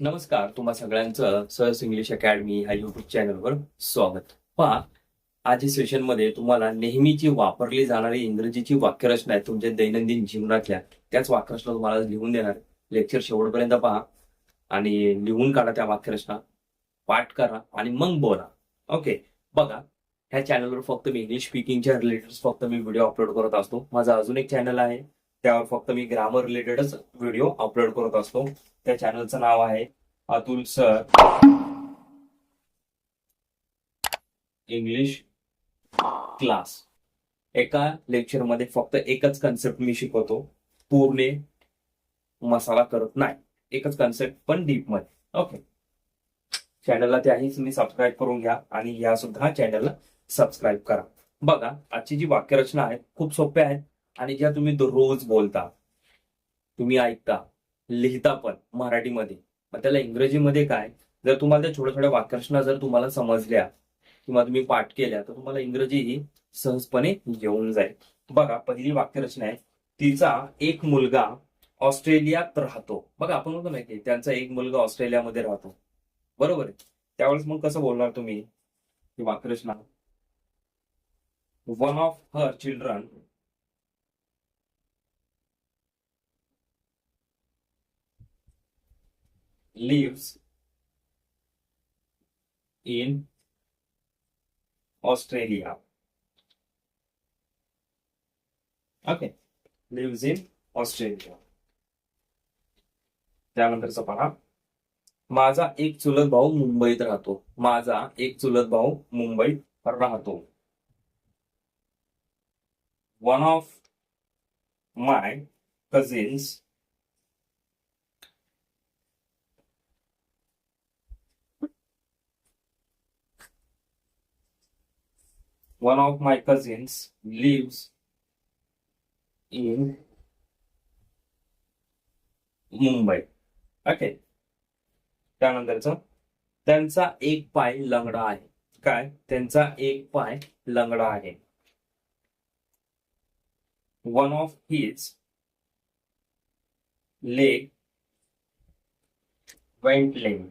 नमस्कार तुम्हा सगळ्यांचं सहस इंग्लिश अकॅडमी ह्या युट्यूब चॅनलवर स्वागत. पहा आजच्या सेशनमध्ये तुम्हाला नेहमीची वापरली जाणारी इंग्रजीची वाक्यरचना आहे तुमच्या दैनंदिन जीवनातल्या त्याच वाक्यरचना तुम्हाला लिहून देणार लेक्चर शेवटपर्यंत पहा आणि लिहून काढा त्या वाक्यरचना. पाठ करा आणि मग बोला. ओके बघा ह्या चॅनलवर फक्त मी इंग्लिश स्पीकिंगच्या रिलेटेड फक्त मी व्हिडिओ अपलोड करत असतो. माझा अजून एक चॅनल आहे त्यावर फक्त मी ग्रामर रिलेटेडच व्हिडिओ अपलोड करत असतो. त्या चॅनलचं नाव आहे अतुल सर. इंग्लिश क्लास एका लेक्चरमध्ये फक्त एकच कन्सेप्ट मी शिकवतो. पूर्ण मसाला करत नाही. एकच कन्सेप्ट पण डीपमध्ये. ओके चॅनलला त्याही तुम्ही सबस्क्राईब करून घ्या आणि या सुद्धा चॅनलला सबस्क्राईब करा. बघा आजची जी वाक्यरचना आहे खूप सोप्या आहेत आणि ज्या तुम्ही रोज बोलता तुम्ही ऐकता लिहिता पण मराठीमध्ये मग त्याला इंग्रजीमध्ये काय? जर तुम्हाला त्या छोट्या छोट्या वाक्यरचना जर तुम्हाला समजल्या किंवा तुम्ही पाठ केल्या तर तुम्हाला इंग्रजी ही सहजपणे येऊन जाईल. बघा पहिली वाक्यरचना आहे तिचा एक मुलगा ऑस्ट्रेलियात राहतो. बघा आपण म्हणतो नाही की त्यांचा एक मुलगा ऑस्ट्रेलियामध्ये राहतो. बरोबर आहे? त्यावेळेस मग कसं बोलणार तुम्ही? वाक्यरचना. One of her children lives in Australia. Okay, lives in Australia. त्यानंतरचा पहा माझा एक चुलत भाऊ मुंबईत राहतो माझा एक चुलत भाऊ मुंबईत राहतो one of my cousins one of my cousins lives in Mumbai okay त्यानंतरच त्यांचा एक पाय लंगडा आहे. काय? त्यांचा एक पाय लंगडा आहे. One of his leg went leg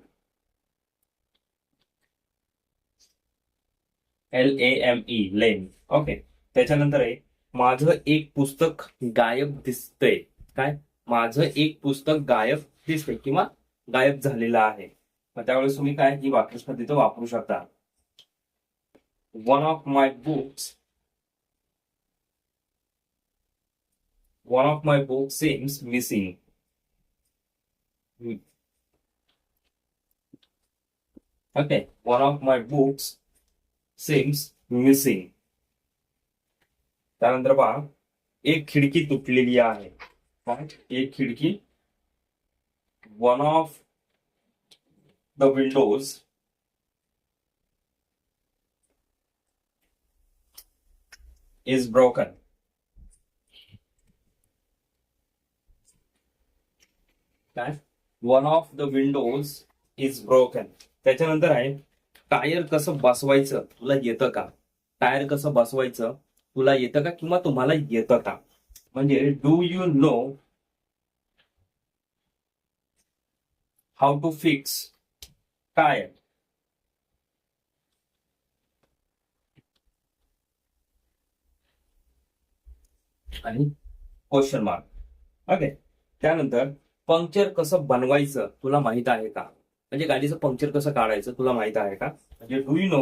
L A M E lane okay त्याच्यानंतर आहे माझं एक पुस्तक गायब दिसतंय. काय? माझं एक पुस्तक गायब दिसतंय किंवा गायब झालेलं आहे. मग त्यावेळेस तुम्ही काय ही वाक्यरचना तिथं वापरू शकता. One of my books one of my book seems missing okay one of my books seems missing एक खिडकी तुटलेली आहे. एक खिडकी. One of the windows is broken one of the windows is broken आहे टायर कसं बसवायचं तुला येतं का? टायर कसं बसवायचं तुला येतं का किंवा तुम्हाला येतं का? म्हणजे do you know how to fix tyre? आणि क्वेश्चन मार्क. ओके. त्यानंतर पंक्चर कसं बनवायचं तुला माहीत आहे का? म्हणजे गाडीचं पंक्चर कसं काढायचं तुला माहीत आहे का? म्हणजे do you know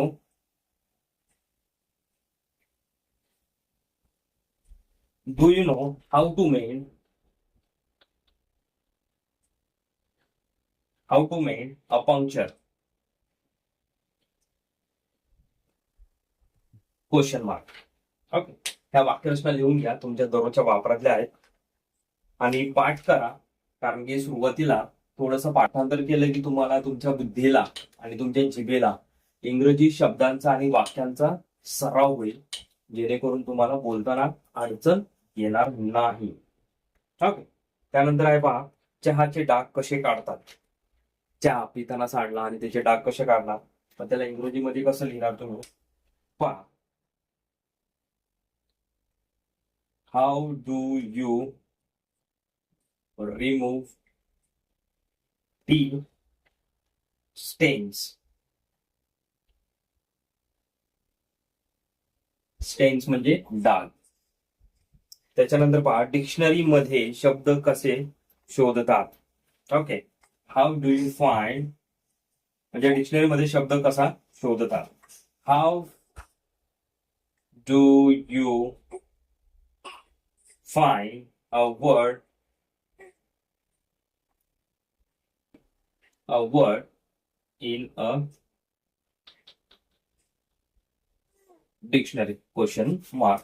do you know how to made how to made a puncture question mark okay ह्या वाक्यरचना लिहून घ्या. तुमच्या दररोजच्या वापरातल्या आहेत. आणि पाठ करा. कारण की सुरुवातीला थोडंसं पाठांतर केलं की तुम्हाला तुमच्या बुद्धीला आणि तुमच्या जिभेला इंग्रजी शब्दांचा आणि वाक्यांचा सराव होईल जेणेकरून तुम्हाला बोलताना अडचण येणार नाही. ओके त्यानंतर आहे पहा चहाचे डाग कसे काढतात? चहा पिताना सांडला आणि त्याचे डाग कसे काढणार? मग त्याला इंग्रजीमध्ये कसं लिहिणार तुम्ही? पहा. How do you remove tea stains stains म्हणजे डाग त्याच्यानंतर पहा डिक्शनरी मध्ये शब्द कसे शोधतात? Okay how do you find म्हणजे डिक्शनरी मध्ये शब्द कसा शोधतात? How do you find a word a word in a dictionary question mark.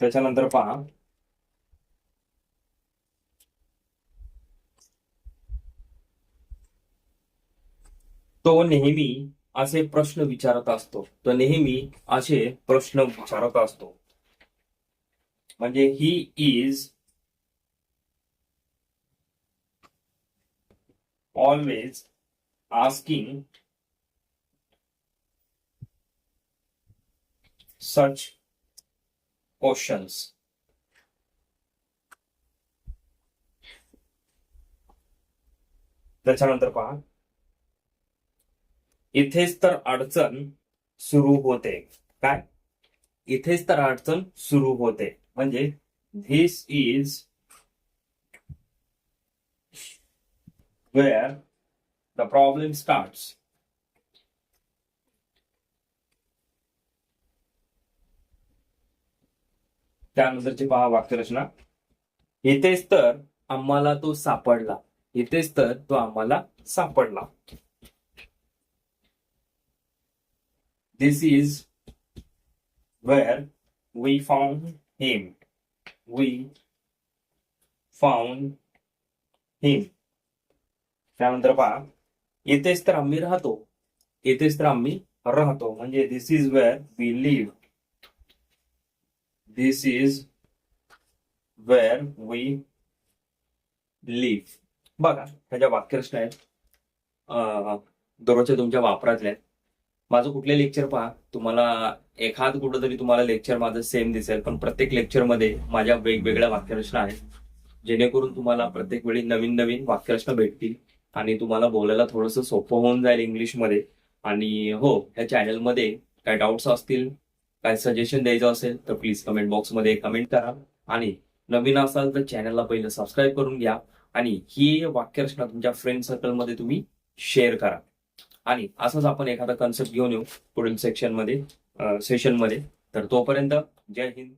त्याच्यानंतर पहा. तो नेहमी असे प्रश्न विचारत असतो. तो नेहमी असे प्रश्न विचारत असतो. म्हणजे he is always asking such questions. त्याच्यानंतर पहा. इथेच तर अडचण सुरू होते. काय? इथेच तर अडचण सुरू होते. म्हणजे this is where the problem starts. त्यानंतरची पहा वाक्यरचना इथेच तर आम्हाला तो सापडला. इथेच तर तो आम्हाला सापडला. This is where we found him we found him त्यानंतर पहा येथेच तर आम्ही राहतो. येथेच तर आम्ही राहतो. म्हणजे this is where we live this is where we live बघा ह्याच्या वाक्यरचना आहेत. दररोजच्या तुमच्या वापरातल्या आहेत. माझं कुठले लेक्चर पहा? तुम्हाला एखाद कुठं तरी तुम्हाला लेक्चर माझं सेम दिसेल पण प्रत्येक लेक्चरमध्ये माझ्या वेगवेगळ्या वाक्यरचना आहेत. जेणेकरून तुम्हाला प्रत्येक वेळी नवीन नवीन वाक्यरचना भेटतील. आणि तुम्हाला बोलायला थोडंसं सोपं होऊन जाईल इंग्लिशमध्ये. आणि हो या चॅनलमध्ये काय डाऊट्स असतील काय सजेशन द्यायचं असेल तर प्लीज कमेंट बॉक्समध्ये कमेंट करा. आणि नवीन असाल तर चॅनलला पहिलं सबस्क्राईब करून घ्या. आणि ही वाक्यरचना तुमच्या फ्रेंड सर्कलमध्ये तुम्ही शेअर करा. आणि असंच आपण एखादा कन्सेप्ट घेऊन येऊ पुढील सेक्शनमध्ये सेशनमध्ये तर तोपर्यंत जय हिंद.